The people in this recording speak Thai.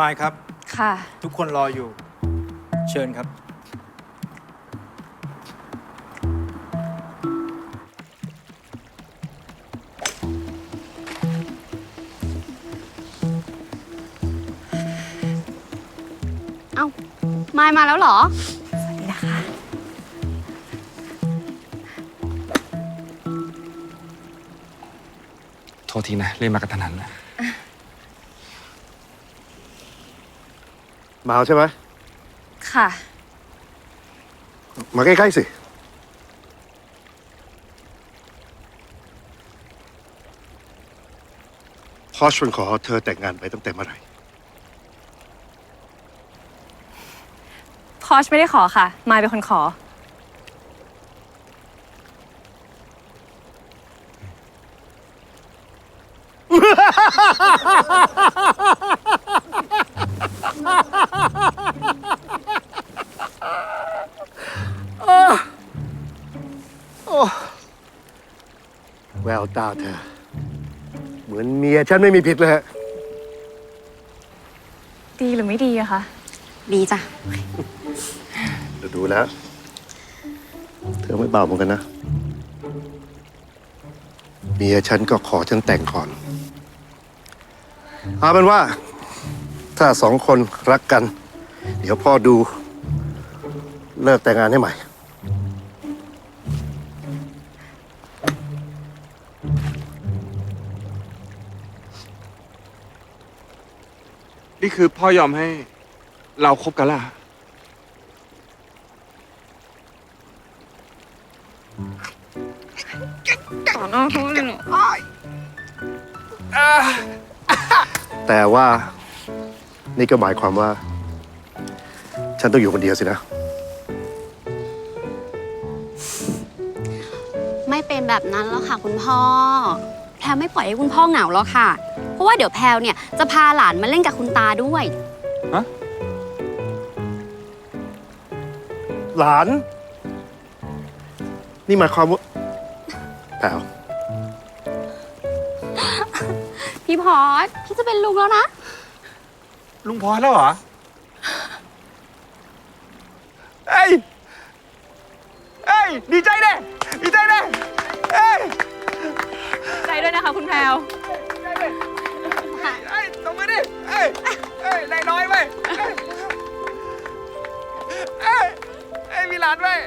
มายครับ ค่ะ ทุกคนรออยู่ เชิญครับ เอ้ามายมาแล้วเหรอ สวัสดีนะคะ โทษทีนะเล่นมากระทันหันนะ มาเอาใช่ไหมค่ะ มาใกล้ๆสิ พอชมันขอเธอแต่งงานไปตั้งแต่เมื่อไหร่ พอชไม่ได้ขอค่ะ มายเป็นคนขอ แววตาเธอ เหมือนเมียฉันไม่มีผิดเลยฮะดีหรือไม่ดีอะคะ ดีจ้ะดูดูแล้ว เธอไม่เบาเหมือนกันนะ เมียฉันก็ขอฉันแต่งก่อนเอาเป็นว่า ถ้าสองคนรักกัน เดี๋ยวพ่อดู เลิกแต่งงานให้ใหม่ นี่คือพ่อยอมให้เราคบกันล่ะแต่ว่านี่ก็หมายความว่า ฉันต้องอยู่คนเดียวสินะ ไม่เป็นแบบนั้นแล้วค่ะคุณพ่อแพลวไม่ปล่อยให้คุณพ่อเหงาแล้วค่ะ เพราะว่าเดี๋ยวแพลวเนี่ยจะพาหลานมาเล่นกับคุณตาด้วยหลาน นี่หมายความว่าแผวพี่พอสพี่จะเป็นลุงแล้วนะ ลุงพอแล้วเหรอเอ้ยเอ้ยดีใจเด้ดีใจเด้ คุณแพลวเอ้ยตรงมือดิเอ้ยเอ้ยนายน้อยเว้ยเอ้ยเอ้ยเอ้ยมีหลานเว้ย